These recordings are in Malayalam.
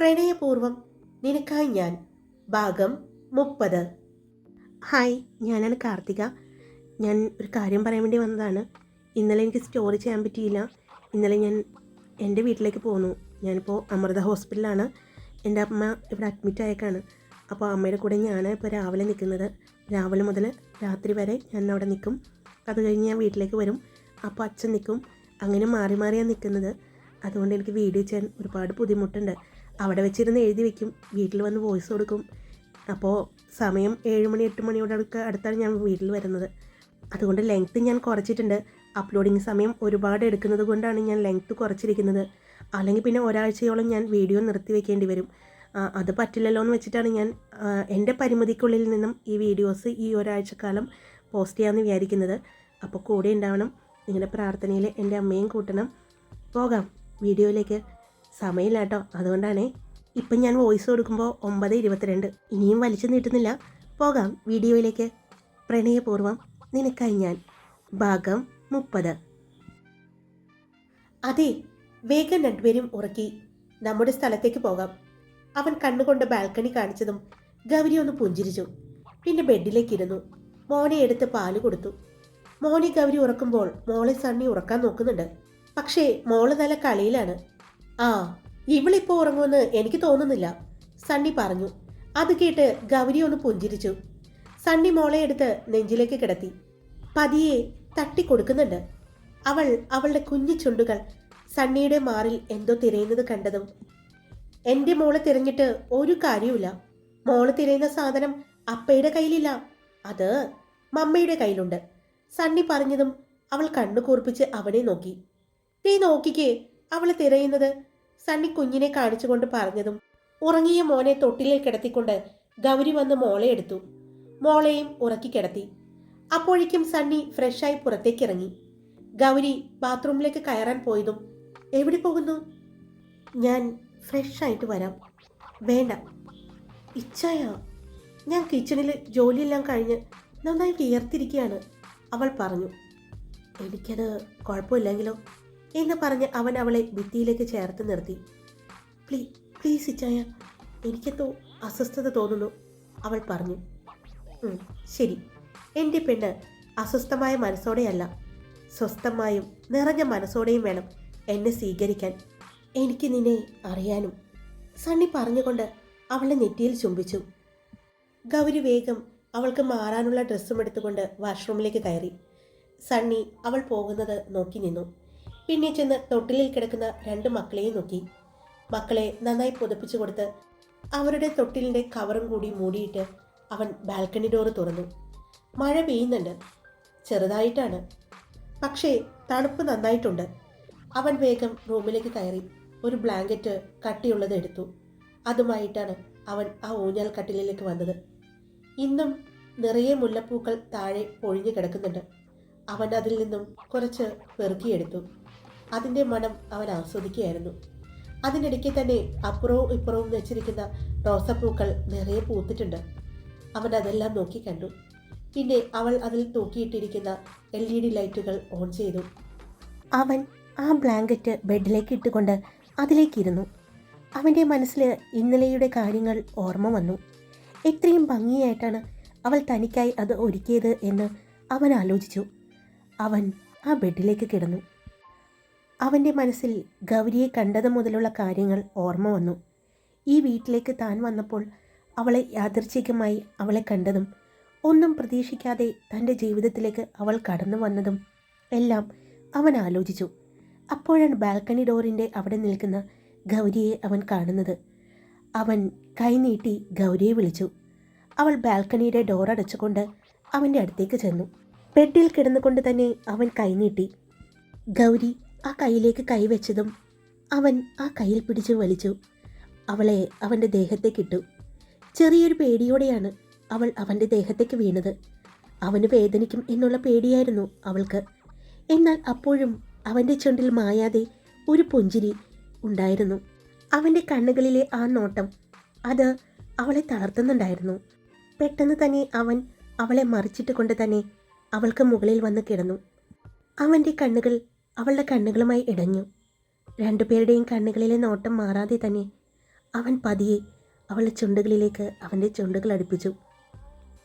പ്രണയപൂർവം നിനക്കായി ഞാൻ ഭാഗം മുപ്പത്. ഹായ് ഞാനാണ് കാർത്തിക. ഞാൻ ഒരു കാര്യം പറയാൻ വേണ്ടി വന്നതാണ്. ഇന്നലെ എനിക്ക് സ്റ്റോറി ചെയ്യാൻ പറ്റിയില്ല. ഇന്നലെ ഞാൻ എന്റെ വീട്ടിലേക്ക് പോന്നു. ഞാനിപ്പോൾ അമൃത ഹോസ്പിറ്റലാണ് എന്റെ അമ്മ ഇവിടെ അഡ്മിറ്റ് ആയേക്കാണ്. അപ്പോൾ അമ്മയുടെ കൂടെ ഞാൻ ഇപ്പോൾ രാവിലെ നിൽക്കുന്നത്. രാവിലെ മുതൽ രാത്രി വരെ ഞാൻ അവിടെ നിൽക്കും. അത് കഴിഞ്ഞ് ഞാൻ വീട്ടിലേക്ക് വരും. അപ്പോൾ അച്ഛൻ നിൽക്കും. അങ്ങനെ മാറി മാറിയാണ് നിൽക്കുന്നത്. അതുകൊണ്ട് എനിക്ക് വീഡിയോ ചെയ്യാൻ ഒരുപാട് ബുദ്ധിമുട്ടുണ്ട്. അവിടെ വെച്ചിരുന്ന് എഴുതി വെക്കും. വീട്ടിൽ വന്ന് വോയിസ് കൊടുക്കും. അപ്പോൾ സമയം ഏഴ് മണി എട്ട് മണിയോട് അടുത്താണ് ഞാൻ വീട്ടിൽ വരുന്നത്. അതുകൊണ്ട് ലെങ്ത്ത് ഞാൻ കുറച്ചിട്ടുണ്ട്. അപ്ലോഡിങ് സമയം ഒരുപാട് എടുക്കുന്നത് കൊണ്ടാണ് ഞാൻ ലെങ്ത്ത് കുറച്ചിരിക്കുന്നത്. അല്ലെങ്കിൽ പിന്നെ ഒരാഴ്ചയോളം ഞാൻ വീഡിയോ നിർത്തി വെക്കേണ്ടി വരും. അത് പറ്റില്ലല്ലോ എന്ന് വെച്ചിട്ടാണ് ഞാൻ എന്റെ പരിമിതിക്കുള്ളിൽ നിന്നും ഈ വീഡിയോസ് ഈ ഒരാഴ്ചക്കാലം പോസ്റ്റ് ചെയ്യാമെന്ന് വിചാരിക്കുന്നത്. അപ്പോൾ കൂടെ ഉണ്ടാവണം. നിങ്ങളുടെ പ്രാർത്ഥനയിൽ എന്റെ അമ്മയും കൂട്ടണം. പോകാം. വീഡിയോയിലേക്ക് സമയമില്ല കേട്ടോ അതുകൊണ്ടാണേ ഇപ്പം ഞാൻ വോയിസ് കൊടുക്കുമ്പോൾ ഒമ്പത് ഇരുപത്തിരണ്ട്. ഇനിയും വലിച്ചു നീട്ടുന്നില്ല. പോകാം വീഡിയോയിലേക്ക്. പ്രണയപൂർവം നിനക്കായി ഞാൻ. ഭാഗം മുപ്പത്. അതെ വേഗം രണ്ടുപേരും ഉറക്കി. നമ്മുടെ സ്ഥലത്തേക്ക് പോകാം. അവൻ കണ്ണുകൊണ്ട് ബാൽക്കണി കാണിച്ചതും ഗൗരി ഒന്ന് പുഞ്ചിരിച്ചു. പിന്നെ ബെഡിലേക്ക് ഇരുന്നു. മോനെ എടുത്ത് പാൽ കൊടുത്തു. മോനെ ഗൗരി ഉറക്കുമ്പോൾ മോളെ സണ്ണി ഉറക്കാൻ നോക്കുന്നുണ്ട്. പക്ഷേ മോൾ നല്ല കളിയിലാണ്. ആ ഇവളിപ്പോ ഉറങ്ങുമെന്ന് എനിക്ക് തോന്നുന്നില്ല. സണ്ണി പറഞ്ഞു. അത് കേട്ട് ഗൗരി ഒന്ന് പുഞ്ചിരിച്ചു. സണ്ണി മോളെ എടുത്ത് നെഞ്ചിലേക്ക് കിടത്തി. പതിയെ തട്ടിക്കൊടുക്കുന്നുണ്ട്. അവൾ അവളുടെ കുഞ്ഞു ചുണ്ടുകൾ സണ്ണിയുടെ മാറിൽ എന്തോ തിരയുന്നത് കണ്ടതും. എന്റെ മോളെ തിരഞ്ഞിട്ട് ഒരു കാര്യവുമില്ല. മോൾ തിരയുന്ന സാധനം അപ്പയുടെ കയ്യിലില്ല. അത് മമ്മയുടെ കയ്യിലുണ്ട്. സണ്ണി പറഞ്ഞതും അവൾ കണ്ണു കൂർപ്പിച്ച് അവനെ നോക്കി. നീ നോക്കിക്കേ അവൾ തിരയുന്നത് സണ്ണി കുഞ്ഞിനെ കാണിച്ചുകൊണ്ട് പറഞ്ഞതും ഉറങ്ങിയ മോനെ തൊട്ടിലിൽ കിടത്തിക്കൊണ്ട് ഗൗരി വന്ന് മോളെ എടുത്തു. മോളെയും ഉറക്കി കിടത്തി. അപ്പോഴേക്കും സണ്ണി ഫ്രഷായി പുറത്തേക്ക് ഇറങ്ങി ഗൗരി ബാത്റൂമിലേക്ക് കയറാൻ പോയതും എവിടെ പോകുന്നു? ഞാൻ ഫ്രഷായിട്ട് വരാം. വേണ്ട. ഇച്ഛായ ഞാൻ കിച്ചണിൽ ജോലിയെല്ലാം കഴിഞ്ഞ് നന്നായി വിയർത്തിരിക്കുകയാണ് അവൾ പറഞ്ഞു. എനിക്കത് കുഴപ്പമില്ലെങ്കിലോ? എന്ന് പറഞ്ഞ് അവൻ അവളെ ഭിത്തിയിലേക്ക് ചേർത്ത് നിർത്തി. പ്ലീ പ്ലീസ് ഇച്ചായ എനിക്കെന്തോ അസ്വസ്ഥത തോന്നുന്നു അവൾ പറഞ്ഞു. "ഉം, ശരി. എന്റെ പെണ്ണ് അസ്വസ്ഥമായ മനസ്സോടെയല്ല സ്വസ്ഥമായും നിറഞ്ഞ മനസ്സോടെയും വേണം എന്നെ സ്വീകരിക്കാൻ. എനിക്ക് നിന്നെ അറിയാനും. സണ്ണി പറഞ്ഞുകൊണ്ട് അവളെ നെറ്റിയിൽ ചുംബിച്ചു. ഗൗരി വേഗം അവൾക്ക് മാറാനുള്ള ഡ്രസ്സും എടുത്തുകൊണ്ട് വാഷ്റൂമിലേക്ക് കയറി. സണ്ണി അവൾ പോകുന്നത് നോക്കി നിന്നു. പിന്നെ ചെന്ന് തൊട്ടിലിൽ കിടക്കുന്ന രണ്ട് മക്കളെയും നോക്കി. മക്കളെ നന്നായി പുതപ്പിച്ചു കൊടുത്ത് അവരുടെ തൊട്ടിലിന്റെ കവറും കൂടി മൂടിയിട്ട് അവൻ ബാൽക്കണി ഡോറ് തുറന്നു. മഴ പെയ്യുന്നുണ്ട്. ചെറുതായിട്ടാണ്. പക്ഷേ തണുപ്പ് നന്നായിട്ടുണ്ട്. അവൻ വേഗം റൂമിലേക്ക് കയറി ഒരു ബ്ലാങ്കറ്റ് കട്ടിയുള്ളത് എടുത്തു. അതുമായിട്ടാണ് അവൻ ആ ഊഞ്ഞാൽ കട്ടിലിലേക്ക് വന്നത്. ഇന്നും നിറയെ മുല്ലപ്പൂക്കൾ താഴെ പൊഴിഞ്ഞു കിടക്കുന്നുണ്ട്. അവൻ അതിൽ നിന്നും കുറച്ച് പെറുക്കിയെടുത്തു അതിന്റെ മണം അവൻ ആസ്വദിക്കുകയായിരുന്നു. അതിനിടയ്ക്ക് തന്നെ അപ്പുറവും ഇപ്പുറവും വെച്ചിരിക്കുന്ന റോസപ്പൂക്കൾ നിറയെ പൂത്തിട്ടുണ്ട്. അവൻ അതെല്ലാം നോക്കി കണ്ടു. പിന്നെ അവൾ അതിൽ തൂക്കിയിട്ടിരിക്കുന്ന എൽ ഇ ഡി ലൈറ്റുകൾ ഓൺ ചെയ്തു. അവൻ ആ ബ്ലാങ്കറ്റ് ബെഡിലേക്ക് ഇട്ടുകൊണ്ട് അതിലേക്കിരുന്നു. അവന്റെ മനസ്സിൽ ഇന്നലെയുടെ കാര്യങ്ങൾ ഓർമ്മ വന്നു. എത്രയും ഭംഗിയായിട്ടാണ് അവൾ തനിക്കായി അത് ഒരുക്കിയത് എന്ന് അവൻ ആലോചിച്ചു. അവൻ ആ ബെഡിലേക്ക് കിടന്നു. അവന്റെ മനസ്സിൽ ഗൗരിയെ കണ്ടത് മുതലുള്ള കാര്യങ്ങൾ ഓർമ്മ വന്നു. ഈ വീട്ടിലേക്ക് താൻ വന്നപ്പോൾ അവളെ യാദൃച്ഛികമായി അവളെ കണ്ടതും ഒന്നും പ്രതീക്ഷിക്കാതെ തന്റെ ജീവിതത്തിലേക്ക് അവൾ കടന്നു വന്നതും എല്ലാം അവൻ ആലോചിച്ചു. അപ്പോഴാണ് ബാൽക്കണി ഡോറിന്റെ അവിടെ നിൽക്കുന്ന ഗൗരിയെ അവൻ കാണുന്നത്. അവൻ കൈനീട്ടി ഗൗരിയെ വിളിച്ചു. അവൾ ബാൽക്കണിയുടെ ഡോർ അടച്ചുകൊണ്ട് അവന്റെ അടുത്തേക്ക് ചെന്നു. ബെഡിൽ കിടന്നുകൊണ്ട് തന്നെ അവൻ കൈനീട്ടി ഗൗരി ആ കൈയിലേക്ക് കൈവച്ചതും അവൻ ആ കയ്യിൽ പിടിച്ചു വലിച്ചു. അവളെ അവന്റെ ദേഹത്തേക്കിട്ടു ചെറിയൊരു പേടിയോടെയാണ് അവൾ അവന്റെ ദേഹത്തേക്ക് വീണത്. അവന് വേദനിക്കും എന്നുള്ള പേടിയായിരുന്നു അവൾക്ക്. എന്നാൽ അപ്പോഴും അവന്റെ ചുണ്ടിൽ മായാതെ ഒരു പുഞ്ചിരി ഉണ്ടായിരുന്നു. അവന്റെ കണ്ണുകളിലെ ആ നോട്ടം അത് അവളെ തളർത്തുന്നുണ്ടായിരുന്നു. പെട്ടെന്ന് തന്നെ അവൻ അവളെ മറിച്ചിട്ട് കൊണ്ട് തന്നെ അവൾക്ക് മുകളിൽ വന്ന് കിടന്നു. അവന്റെ കണ്ണുകൾ അവളുടെ കണ്ണുകളുമായി ഇടഞ്ഞു. രണ്ടുപേരുടെയും കണ്ണുകളിലെ നോട്ടം മാറാതെ തന്നെ അവൻ പതിയെ അവളുടെ ചുണ്ടുകളിലേക്ക് അവന്റെ ചുണ്ടുകൾ അടുപ്പിച്ചു.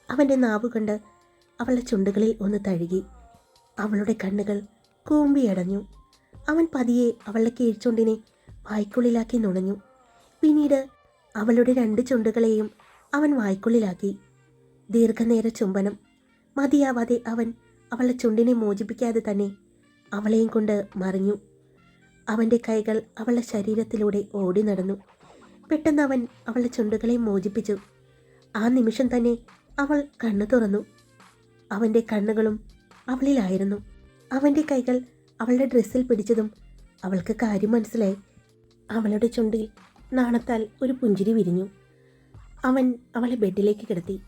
അവന്റെ നാവ് കൊണ്ട് അവളുടെ ചുണ്ടുകളിൽ ഒന്ന് തഴുകി അവളുടെ കണ്ണുകൾ കൂമ്പിയടഞ്ഞു അവൻ പതിയെ അവളുടെ കീഴ്ച്ചുണ്ടിനെ വായ്ക്കുള്ളിലാക്കി നുണഞ്ഞു. പിന്നീട് അവളുടെ രണ്ട് ചുണ്ടുകളെയും അവൻ വായ്ക്കുള്ളിലാക്കി. ദീർഘനേര ചുംബനം മതിയാവാതെ അവൻ അവളുടെ ചുണ്ടിനെ മോചിപ്പിക്കാതെ തന്നെ അവളെയും കൊണ്ട് മറിഞ്ഞു. അവന്റെ കൈകൾ അവളുടെ ശരീരത്തിലൂടെ ഓടി നടന്നു. പെട്ടെന്ന് അവൻ അവളുടെ ചുണ്ടുകളെ മോചിപ്പിച്ചു. ആ നിമിഷം തന്നെ അവൾ കണ്ണു തുറന്നു. അവന്റെ കണ്ണുകളും അവളിലായിരുന്നു. അവന്റെ കൈകൾ അവളുടെ ഡ്രസ്സിൽ പിടിച്ചതും അവൾക്ക് കാര്യം മനസ്സിലായി. അവളുടെ ചുണ്ടിൽ നാണത്താൽ ഒരു പുഞ്ചിരി വിരിഞ്ഞു. അവൻ അവളെ ബെഡിലേക്ക് കിടത്തി.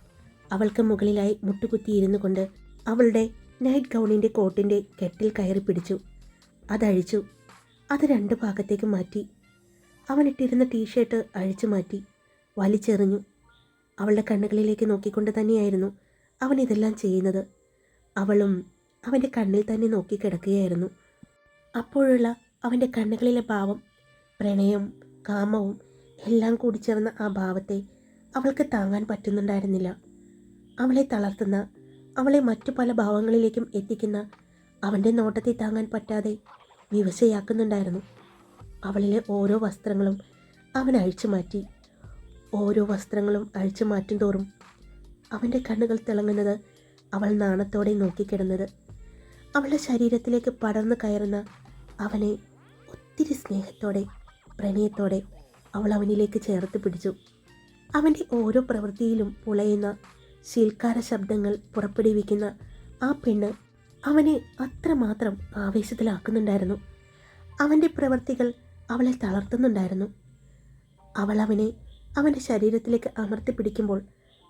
അവൾക്ക് മുകളിലായി മുട്ടുകുത്തിയിരുന്നു കൊണ്ട് അവളുടെ നൈറ്റ് ഗൗണിന്റെ കോട്ടിന്റെ കെട്ടിൽ കയറി പിടിച്ചു. അതഴിച്ചു അത് രണ്ട് ഭാഗത്തേക്ക് മാറ്റി. അവനിട്ടിരുന്ന ടീഷർട്ട് അഴിച്ചു മാറ്റി. വലിച്ചെറിഞ്ഞു. അവളുടെ കണ്ണുകളിലേക്ക് നോക്കിക്കൊണ്ട് തന്നെയായിരുന്നു അവൻ ഇതെല്ലാം ചെയ്യുന്നത്. അവളും അവന്റെ കണ്ണിൽ തന്നെ നോക്കി കിടക്കുകയായിരുന്നു അപ്പോഴുള്ള അവന്റെ കണ്ണുകളിലെ ഭാവം പ്രണയം കാമവും എല്ലാം കൂടി ചേർന്ന ആ ഭാവത്തെ അവൾക്ക് താങ്ങാൻ പറ്റുന്നുണ്ടായിരുന്നില്ല. അവളെ തളർത്തുന്ന അവളെ മറ്റു പല ഭാവങ്ങളിലേക്കും എത്തിക്കുന്ന അവന്റെ നോട്ടത്തെ താങ്ങാൻ പറ്റാതെ വിവശയാക്കുന്നുണ്ടായിരുന്നു. അവളിലെ ഓരോ വസ്ത്രങ്ങളും അവൻ അഴിച്ചു മാറ്റി. ഓരോ വസ്ത്രങ്ങളും അഴിച്ചു മാറ്റും തോറും അവന്റെ കണ്ണുകൾ തിളങ്ങുന്നത് അവൾ നാണത്തോടെ നോക്കിക്കിടന്നത്. അവളുടെ ശരീരത്തിലേക്ക് പടർന്നു കയറുന്ന അവനെ ഒത്തിരി സ്നേഹത്തോടെ പ്രണയത്തോടെ അവൾ അവനിലേക്ക് ചേർത്ത് പിടിച്ചു. അവന്റെ ഓരോ പ്രവൃത്തിയിലും പുളയുന്ന ശീൽക്കാര ശബ്ദങ്ങൾ പുറപ്പെടുവിക്കുന്ന ആ പെണ്ണ് അവനെ അത്രമാത്രം ആവേശത്തിലാക്കുന്നുണ്ടായിരുന്നു. അവന്റെ പ്രവൃത്തികൾ അവളെ തളർത്തുന്നുണ്ടായിരുന്നു. അവൾ അവനെ അവന്റെ ശരീരത്തിലേക്ക് അമർത്തി പിടിക്കുമ്പോൾ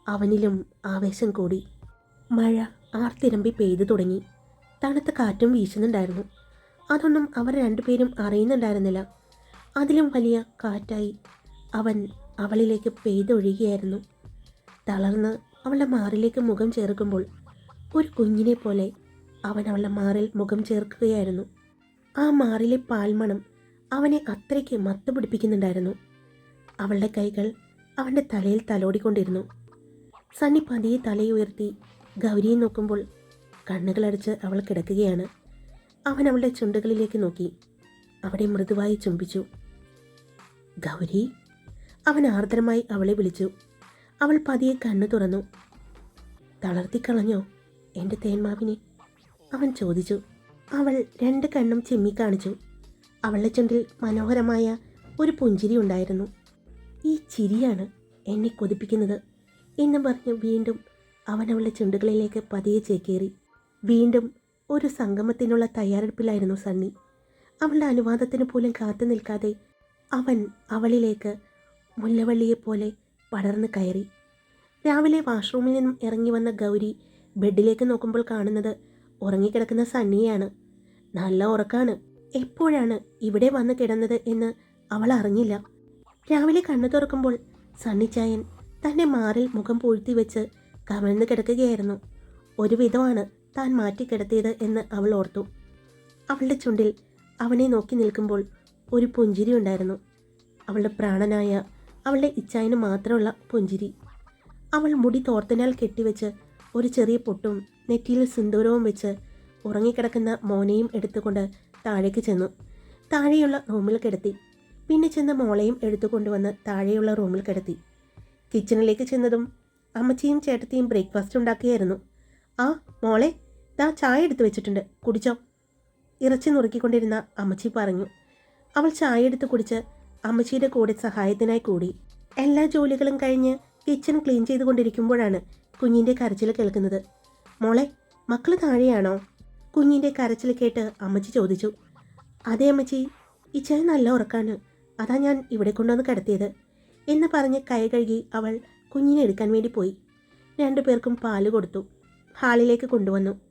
അവനിലും ആവേശം കൂടി. മഴ ആർത്തിരമ്പി പെയ്തു തുടങ്ങി. തണുത്ത കാറ്റും വീശുന്നുണ്ടായിരുന്നു. അതൊന്നും അവർ രണ്ടുപേരും അറിയുന്നുണ്ടായിരുന്നില്ല. അതിലും വലിയ കാറ്റായി അവൻ അവളിലേക്ക് പെയ്തൊഴുകിയായിരുന്നു. തളർന്ന് അവളുടെ മാറിലേക്ക് മുഖം ചേർക്കുമ്പോൾ ഒരു കുഞ്ഞിനെ പോലെ അവൻ അവളുടെ മാറിൽ മുഖം ചേർക്കുകയായിരുന്നു. ആ മാറിലെ പാൽമണം അവനെ അത്രയ്ക്ക് മത്തുപിടിപ്പിക്കുന്നുണ്ടായിരുന്നു അവളുടെ കൈകൾ അവന്റെ തലയിൽ തലോടിക്കൊണ്ടിരുന്നു. സണ്ണി പതിയെ തലയുയർത്തി ഗൗരിയെ നോക്കുമ്പോൾ കണ്ണുകളടച്ച് അവൾ കിടക്കുകയാണ്. അവൻ അവളുടെ ചുണ്ടുകളിലേക്ക് നോക്കി. അവിടെ മൃദുവായി ചുംബിച്ചു. ഗൗരി അവൻ ആർദ്രമായി അവളെ വിളിച്ചു. അവൾ പതിയെ കണ്ണു തുറന്നു. തളർത്തിക്കളഞ്ഞോ എന്റെ തേന്മാവിനെ? അവൻ ചോദിച്ചു. അവൾ രണ്ട് കണ്ണും ചിമ്മി കാണിച്ചു. അവളുടെ ചുണ്ടിൽ മനോഹരമായ ഒരു പുഞ്ചിരി ഉണ്ടായിരുന്നു. ഈ ചിരിയാണ് എന്നെ കൊതിപ്പിക്കുന്നത് എന്ന് പറഞ്ഞ് വീണ്ടും അവൻ അവളുടെ ചുണ്ടുകളിലേക്ക് പതിയെ ചേക്കേറി. വീണ്ടും ഒരു സംഗമത്തിനുള്ള തയ്യാറെടുപ്പിലായിരുന്നു സണ്ണി. അവളുടെ അനുവാദത്തിന് പോലും കാത്തു നിൽക്കാതെ അവൻ അവളിലേക്ക് മുല്ലവള്ളിയെപ്പോലെ പടർന്നു കയറി. രാവിലെ വാഷ്റൂമിൽ നിന്നും ഇറങ്ങി വന്ന ഗൗരി ബെഡിലേക്ക് നോക്കുമ്പോൾ കാണുന്നത് ഉറങ്ങിക്കിടക്കുന്ന സണ്ണിയെയാണ്. നല്ല ഉറക്കാണ്. എപ്പോഴാണ് ഇവിടെ വന്ന് കിടന്നത് എന്ന് അവൾ അറിഞ്ഞില്ല. രാവിലെ കണ്ണു തുറക്കുമ്പോൾ സണ്ണിച്ചായൻ തന്റെ മാറിൽ മുഖം പൂഴ്ത്തി വെച്ച് കമഴ്ന്ന് കിടക്കുകയായിരുന്നു. ഒരുവിധമാണ് താൻ മാറ്റിക്കിടത്തിയത് എന്ന് അവൾ ഓർത്തു. അവളുടെ ചുണ്ടിൽ അവനെ നോക്കി നിൽക്കുമ്പോൾ ഒരു പുഞ്ചിരി ഉണ്ടായിരുന്നു. അവളുടെ പ്രാണനായ അവളുടെ ഇച്ചായന് മാത്രമുള്ള പുഞ്ചിരി. അവൾ മുടി തോർത്തിനാൽ കെട്ടിവെച്ച് ഒരു ചെറിയ പൊട്ടും നെറ്റിയിൽ സിന്ദൂരവും വെച്ച് ഉറങ്ങിക്കിടക്കുന്ന മോനെയും എടുത്തുകൊണ്ട് താഴേക്ക് ചെന്നു. താഴെയുള്ള റൂമിൽ കിടത്തി. പിന്നെ ചെന്ന് മോളെയും എടുത്തുകൊണ്ടുവന്ന് താഴെയുള്ള റൂമിൽ കിടത്തി. കിച്ചണിലേക്ക് ചെന്നതും അമ്മച്ചിയും ചേട്ടത്തിയും ബ്രേക്ക്ഫാസ്റ്റ് ഉണ്ടാക്കിയായിരുന്നു. ആ മോളെ ദാ ചായ എടുത്തു വെച്ചിട്ടുണ്ട്. കുടിച്ചോ. ഇറച്ചി നുറുക്കിക്കൊണ്ടിരുന്ന അമ്മച്ചി പറഞ്ഞു. അവൾ ചായ എടുത്ത് കുടിച്ച് അമ്മച്ചിയുടെ കൂടെ സഹായത്തിനായി കൂടി എല്ലാ ജോലികളും കഴിഞ്ഞ് കിച്ചൺ ക്ലീൻ ചെയ്തുകൊണ്ടിരിക്കുമ്പോഴാണ് കുഞ്ഞിന്റെ കരച്ചിൽ കേൾക്കുന്നത്. മോളെ മക്കൾ താഴെയാണോ? കുഞ്ഞിന്റെ കരച്ചിൽ കേട്ട് അമ്മച്ചി ചോദിച്ചു. അതെ അമ്മച്ചി ഇച്ചായ നല്ല ഉറക്കാണ്. അതാ ഞാൻ ഇവിടെ കൊണ്ടുവന്ന് കിടത്തിയത്. എന്ന് പറഞ്ഞ് കൈ കഴുകി അവൾ കുഞ്ഞിനെ എടുക്കാൻ വേണ്ടി പോയി. രണ്ടു പേർക്കും പാൽ കൊടുത്തു. ഹാളിലേക്ക് കൊണ്ടുവന്നു.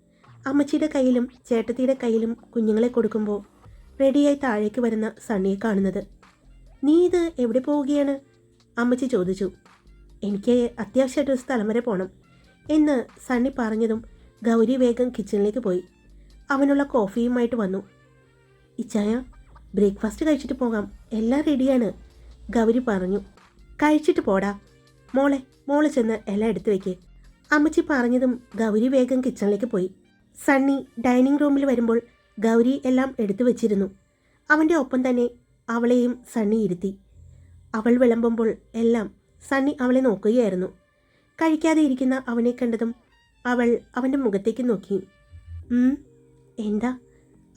അമ്മച്ചിയുടെ കയ്യിലും ചേട്ടത്തിയുടെ കയ്യിലും കുഞ്ഞുങ്ങളെ കൊടുക്കുമ്പോൾ റെഡിയായി താഴേക്ക് വരുന്ന സണ്ണിയെ കാണുന്നത്. നീ ഇത് എവിടെ പോവുകയാണ്? അമ്മച്ചി ചോദിച്ചു. എനിക്ക് അത്യാവശ്യമായിട്ട് ഒരു സ്ഥലം വരെ പോകണം എന്ന് സണ്ണി പറഞ്ഞതും ഗൗരി വേഗം കിച്ചണിലേക്ക് പോയി. അവനുള്ള കോഫിയുമായിട്ട് വന്നു. ഇച്ചായ ബ്രേക്ക്ഫാസ്റ്റ് കഴിച്ചിട്ട് പോകാം. എല്ലാം റെഡിയാണ് ഗൗരി പറഞ്ഞു. കഴിച്ചിട്ട് പോടാ. മോളെ മോളെ ചെന്ന് എല്ലാം എടുത്തു വെക്ക്. അമ്മച്ചി പറഞ്ഞതും ഗൗരി വേഗം കിച്ചണിലേക്ക് പോയി. സണ്ണി ഡൈനിങ് റൂമിൽ വരുമ്പോൾ ഗൗരി എല്ലാം എടുത്തു വച്ചിരുന്നു. അവന്റെ ഒപ്പം തന്നെ അവളെയും സണ്ണി ഇരുത്തി. അവൾ വിളമ്പുമ്പോൾ എല്ലാം സണ്ണി അവളെ നോക്കുകയായിരുന്നു. കഴിക്കാതെ ഇരിക്കുന്ന അവനെ കണ്ടതും അവൾ അവന്റെ മുഖത്തേക്ക് നോക്കി. എന്താ?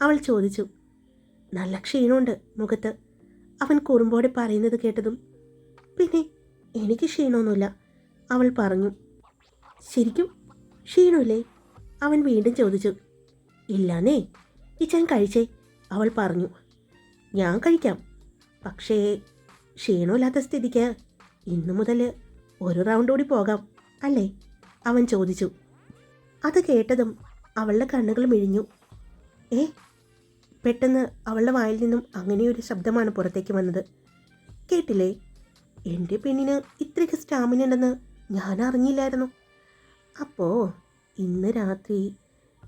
അവൾ ചോദിച്ചു. നല്ല ക്ഷീണമുണ്ട് മുഖത്ത്. അവൻ കുറുമ്പോടെ പറയുന്നത് കേട്ടതും പിന്നെ എനിക്ക് ക്ഷീണമൊന്നുമില്ല അവൾ പറഞ്ഞു. ശരിക്കും ക്ഷീണമില്ലേ? അവൻ വീണ്ടും ചോദിച്ചു. ഇല്ലാന്നേ ഇച്ചൻ കഴിച്ചേ അവൾ പറഞ്ഞു. ഞാൻ കഴിക്കാം. പക്ഷേ ക്ഷീണമില്ലാത്ത സ്ഥിതിക്ക് ഇന്നു മുതൽ ഒരു റൗണ്ട് കൂടി പോകാം അല്ലേ? അവൻ ചോദിച്ചു. അത് കേട്ടതും അവളുടെ കണ്ണുകൾ മിഴിഞ്ഞു. ഏ? പെട്ടെന്ന് അവളുടെ വായിൽ നിന്നും അങ്ങനെയൊരു ശബ്ദമാണ് പുറത്തേക്ക് വന്നത്. കേട്ടില്ലേ? എന്റെ പെണ്ണിന് ഇത്രയ്ക്ക് സ്റ്റാമിന ഉണ്ടെന്ന് ഞാൻ അറിഞ്ഞില്ലായിരുന്നു. അപ്പോൾ ഇന്ന് രാത്രി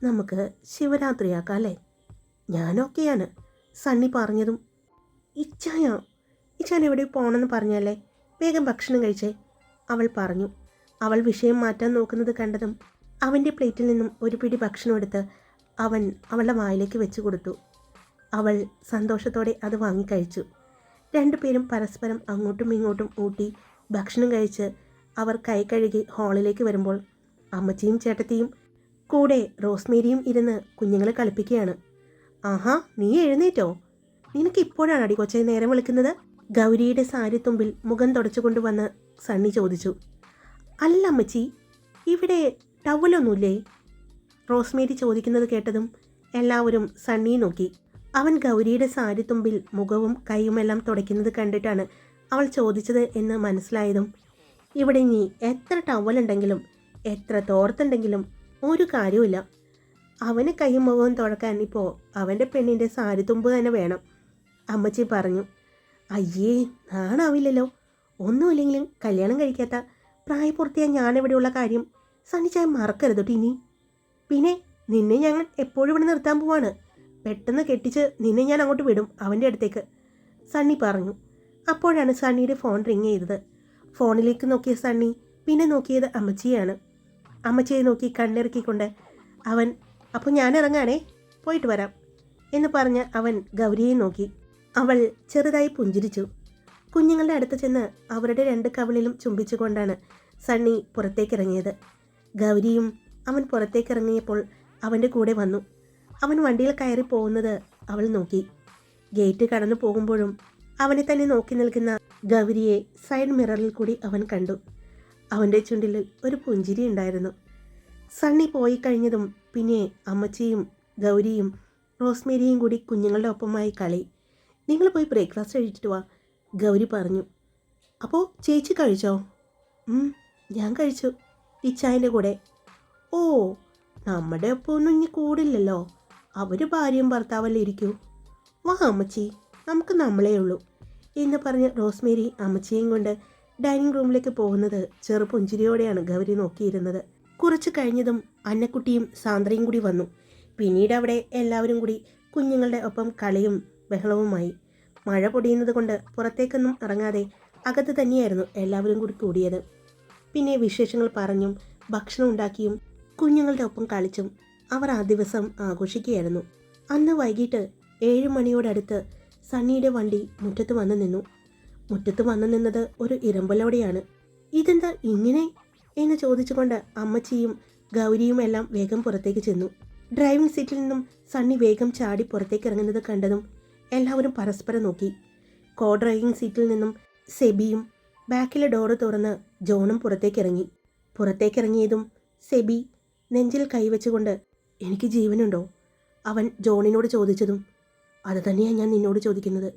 നമുക്ക് ശിവരാത്രിയാക്കാം അല്ലേ? ഞാനൊക്കെയാണ് സണ്ണി പറഞ്ഞതും ഇച്ചായ ഇച്ചാൻ എവിടെ പോകണമെന്ന് പറഞ്ഞല്ലേ വേഗം ഭക്ഷണം കഴിച്ചേ അവൾ പറഞ്ഞു. അവൾ വിഷയം മാറ്റാൻ നോക്കുന്നത് കണ്ടതും അവന്റെ പ്ലേറ്റിൽ നിന്നും ഒരു പിടി ഭക്ഷണം എടുത്ത് അവൻ അവളുടെ വായിലേക്ക് വെച്ച് കൊടുത്തു. അവൾ സന്തോഷത്തോടെ അത് വാങ്ങിക്കഴിച്ചു രണ്ടുപേരും പരസ്പരം അങ്ങോട്ടും ഇങ്ങോട്ടും ഊട്ടി ഭക്ഷണം കഴിച്ച് അവർ കൈ കഴുകി ഹാളിലേക്ക് വരുമ്പോൾ അമ്മച്ചിയും ചേട്ടത്തിയും കൂടെ റോസ്മേരിയും ഇരുന്ന് കുഞ്ഞുങ്ങളെ കളിപ്പിക്കുകയാണ്. ആഹാ നീ എഴുന്നേറ്റോ? നിനക്ക് ഇപ്പോഴാണ് അടി കൊച്ചെ നേരം വിളിക്കുന്നത്? ഗൗരിയുടെ സാരിത്തുമ്പിൽ മുഖം തുടച്ചുകൊണ്ട് വന്ന് സണ്ണി ചോദിച്ചു. അല്ല അമ്മച്ചി ഇവിടെ ടവലൊന്നുമില്ലേ? റോസ്മേരി ചോദിക്കുന്നത് കേട്ടതും എല്ലാവരും സണ്ണിയെ നോക്കി. അവൻ ഗൗരിയുടെ സാരിത്തുമ്പിൽ മുഖവും കൈയുമെല്ലാം തുടയ്ക്കുന്നത് കണ്ടിട്ടാണ് അവൾ ചോദിച്ചത് എന്ന് മനസ്സിലായതും ഇവിടെ നീ എത്ര ടവലുണ്ടെങ്കിലും എത്ര തോർത്തുണ്ടെങ്കിലും ഒരു കാര്യവുമില്ല. അവന് കൈയും മുഖവും തുടക്കാൻ ഇപ്പോൾ അവന്റെ പെണ്ണിന്റെ സാരി തുമ്പ് തന്നെ വേണം. അമ്മച്ചി പറഞ്ഞു അയ്യേ നാണാവില്ലല്ലോ. ഒന്നുമില്ലെങ്കിലും കല്യാണം കഴിക്കാത്ത പ്രായപൂർത്തിയായ ഞാനിവിടെയുള്ള കാര്യം സണ്ണിച്ചായ മറക്കരുത് ഇനി പിന്നെ നിന്നെ ഞങ്ങൾ എപ്പോഴും ഇവിടെ നിർത്താൻ പോവാണ്. പെട്ടെന്ന് കെട്ടിച്ച് നിന്നെ ഞാൻ അങ്ങോട്ട് വിടും അവന്റെ അടുത്തേക്ക്. സണ്ണി പറഞ്ഞു. അപ്പോഴാണ് സണ്ണിയുടെ ഫോൺ റിങ് ചെയ്തത്. ഫോണിലേക്ക് നോക്കിയ സണ്ണി പിന്നെ നോക്കിയത് അമ്മച്ചിയാണ്. അമ്മച്ചിയെ നോക്കി കണ്ണിറക്കിക്കൊണ്ട് അവൻ അപ്പോൾ ഞാൻ ഇറങ്ങാണേ പോയിട്ട് വരാം എന്ന് പറഞ്ഞ് അവൻ ഗൗരിയെ നോക്കി. അവൾ ചെറുതായി പുഞ്ചിരിച്ചു. കുഞ്ഞുങ്ങളുടെ അടുത്ത് ചെന്ന് അവരുടെ രണ്ട് കവിളിലും ചുംബിച്ചുകൊണ്ടാണ് സണ്ണി പുറത്തേക്കിറങ്ങിയത്. ഗൗരിയും അവൻ പുറത്തേക്കിറങ്ങിയപ്പോൾ അവന്റെ കൂടെ വന്നു. അവൻ വണ്ടിയിൽ കയറി പോകുന്നത് അവൾ നോക്കി. ഗേറ്റ് കടന്നു പോകുമ്പോഴും അവനെ തന്നെ നോക്കി നിൽക്കുന്ന ഗൗരിയെ സൈഡ് മിററിൽ കൂടി അവൻ കണ്ടു. അവന്റെ ചുണ്ടിൽ ഒരു പുഞ്ചിരി ഉണ്ടായിരുന്നു. സണ്ണി പോയി കഴിഞ്ഞതും പിന്നെ അമ്മച്ചിയും ഗൗരിയും റോസ്മേരിയും കൂടി കുഞ്ഞുങ്ങളുടെ ഒപ്പമായി കളി. നിങ്ങൾ പോയി ബ്രേക്ക്ഫാസ്റ്റ് കഴിച്ചിട്ട് വാ ഗൗരി പറഞ്ഞു. അപ്പോൾ ചേച്ചി കഴിച്ചോ? ഞാൻ കഴിച്ചു ഇച്ചായന്റെ കൂടെ. ഓ നമ്മുടെ ഒപ്പം ഒന്നും ഇനി കൂടില്ലല്ലോ. അവർ ഭാര്യയും ഭർത്താവല്ലേ ഇരിക്കൂ? വാ അമ്മച്ചി നമുക്ക് നമ്മളേ ഉള്ളൂ എന്ന് പറഞ്ഞ് റോസ്മേരി അമ്മച്ചിയും കൊണ്ട് ഡൈനിങ് റൂമിലേക്ക് പോകുന്നത് ചെറു പുഞ്ചിരിയോടെയാണ് ഗൗരി നോക്കിയിരുന്നത്. കുറച്ച് കഴിഞ്ഞതും അന്നക്കുട്ടിയും സാന്ദ്രയും കൂടി വന്നു. പിന്നീട് അവിടെ എല്ലാവരും കൂടി കുഞ്ഞുങ്ങളുടെ ഒപ്പം കളിയും ബഹളവുമായി. മഴ പൊടിയുന്നത് കൊണ്ട് പുറത്തേക്കൊന്നും ഇറങ്ങാതെ അകത്ത് തന്നെയായിരുന്നു എല്ലാവരും കൂടി കൂടിയത്. പിന്നെ വിശേഷങ്ങൾ പറഞ്ഞും ഭക്ഷണം ഉണ്ടാക്കിയും കുഞ്ഞുങ്ങളുടെ ഒപ്പം കളിച്ചും അവർ ആ ദിവസം ആഘോഷിക്കുകയായിരുന്നു. അന്ന് വൈകിട്ട് ഏഴ് മണിയോടടുത്ത് സണ്ണിയുടെ വണ്ടി മുറ്റത്ത് വന്നു നിന്നു. മുറ്റത്ത് വന്നു നിന്നത് ഒരു ഇരമ്പലോടെയാണ്. ഇതെന്താ ഇങ്ങനെ എന്ന് ചോദിച്ചുകൊണ്ട് അമ്മച്ചിയും ഗൗരിയും എല്ലാം വേഗം പുറത്തേക്ക് ചെന്നു. ഡ്രൈവിംഗ് സീറ്റിൽ നിന്നും സണ്ണി വേഗം ചാടി പുറത്തേക്ക് ഇറങ്ങുന്നത് കണ്ടതും എല്ലാവരും പരസ്പരം നോക്കി. കോ ഡ്രൈവിംഗ് സീറ്റിൽ നിന്നും സെബിയും ബാക്കിലെ ഡോറ് തുറന്ന് ജോണും പുറത്തേക്ക് ഇറങ്ങി. പുറത്തേക്ക് ഇറങ്ങിയതും സെബി നെഞ്ചിൽ കൈവച്ചുകൊണ്ട് എനിക്ക് ജീവനുണ്ടോ? അവൻ ജോണിനോട് ചോദിച്ചതും അത് തന്നെയാണ് ഞാൻ നിന്നോട് ചോദിക്കുന്നത്.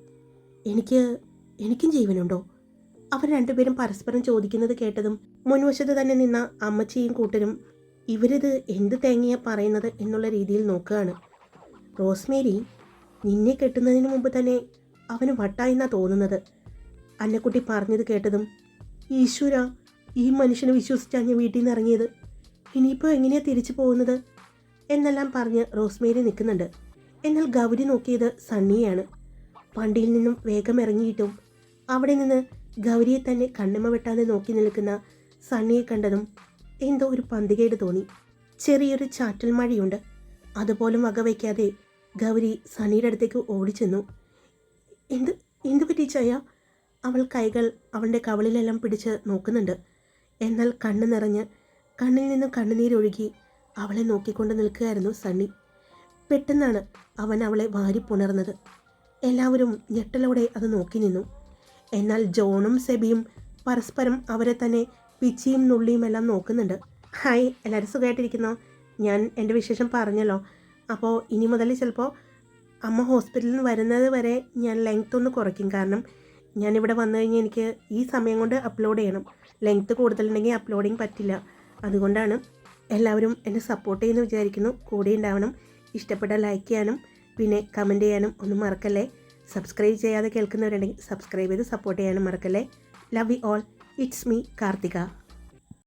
എനിക്ക് എനിക്കും ജീവനുണ്ടോ? അവർ രണ്ടുപേരും പരസ്പരം ചോദിക്കുന്നത് കേട്ടതും മുൻവശത്ത് തന്നെ നിന്ന അമ്മച്ചിയും കൂട്ടരും ഇവരിത് എന്ത് തേങ്ങയാ പറയുന്നത്? എന്നുള്ള രീതിയിൽ നോക്കുകയാണ്. റോസ്മേരി നിന്നെ കെട്ടുന്നതിന് മുമ്പ് തന്നെ അവന് വട്ടായെന്നാ തോന്നുന്നത്? അന്നക്കുട്ടി പറഞ്ഞത് കേട്ടതും ഈശ്വര ഈ മനുഷ്യനെ വിശ്വസിച്ചാണ് ഞാൻ വീട്ടിൽ നിന്ന് ഇറങ്ങിയത്. ഇനിയിപ്പോൾ എങ്ങനെയാ തിരിച്ചു പോകുന്നത്? എന്നെല്ലാം പറഞ്ഞ് റോസ്മേരി നിൽക്കുന്നുണ്ട്. എന്നാൽ ഗൗരി നോക്കിയത് സണ്ണിയാണ് വണ്ടിയിൽ നിന്നും വേഗം ഇറങ്ങിയിട്ടും അവിടെ നിന്ന് ഗൗരിയെ തന്നെ കണ്ണിമ വെട്ടാതെ നോക്കി നിൽക്കുന്ന സണ്ണിയെ കണ്ടതും എന്തോ ഒരു പന്തികേട് തോന്നി. ചെറിയൊരു ചാറ്റൽ മഴയുണ്ട്. അതുപോലും വകവയ്ക്കാതെ ഗൗരി സണ്ണിയുടെ അടുത്തേക്ക് ഓടിച്ചെന്നു. എന്ത് എന്ത് പറ്റി ചായ? അവൾ കൈകൾ അവളുടെ കവളിലെല്ലാം പിടിച്ച് നോക്കുന്നുണ്ട്. എന്നാൽ കണ്ണ് നിറഞ്ഞ് കണ്ണിൽ നിന്നും കണ്ണുനീരൊഴുകി അവളെ നോക്കിക്കൊണ്ട് നിൽക്കുകയായിരുന്നു സണ്ണി. പെട്ടെന്നാണ് അവൻ അവളെ വാരി പുണർന്നത് എല്ലാവരും ഞെട്ടലോടെ അത് നോക്കി നിന്നു. എന്നാൽ ജോണും സെബിയും പരസ്പരം അവരെ തന്നെ പിച്ചിയും നുള്ളിയും എല്ലാം നോക്കുന്നുണ്ട്. ഹായ് എല്ലാവരും സുഖമായിട്ടിരിക്കുന്നു ഞാൻ എന്റെ വിശേഷം പറഞ്ഞല്ലോ. അപ്പോൾ ഇനി മുതൽ ചിലപ്പോൾ അമ്മ ഹോസ്പിറ്റലിൽ നിന്ന് വരുന്നത് വരെ ഞാൻ ലെങ്ത് ഒന്ന് കുറയ്ക്കും. കാരണം ഞാനിവിടെ വന്നു കഴിഞ്ഞാൽ എനിക്ക് ഈ സമയം കൊണ്ട് അപ്ലോഡ് ചെയ്യണം. ലെങ്ത്ത് കൂടുതലുണ്ടെങ്കിൽ അപ്ലോഡിങ് പറ്റില്ല. അതുകൊണ്ടാണ് എല്ലാവരും എന്നെ സപ്പോർട്ട് ചെയ്യുന്നു വിചാരിക്കുന്നു. കൂടെ ഉണ്ടാവണം. ഇഷ്ടപ്പെട്ട ലൈക്ക് ചെയ്യാനും പിന്നെ കമന്റ് ചെയ്യാനും ഒന്നും മറക്കല്ലേ? സബ്സ്ക്രൈബ് ചെയ്യാതെ കേൾക്കുന്നവരുണ്ടെങ്കിൽ സബ്സ്ക്രൈബ് ചെയ്ത് സപ്പോർട്ട് ചെയ്യാനും മറക്കല്ലേ? Love you all it's me Karthika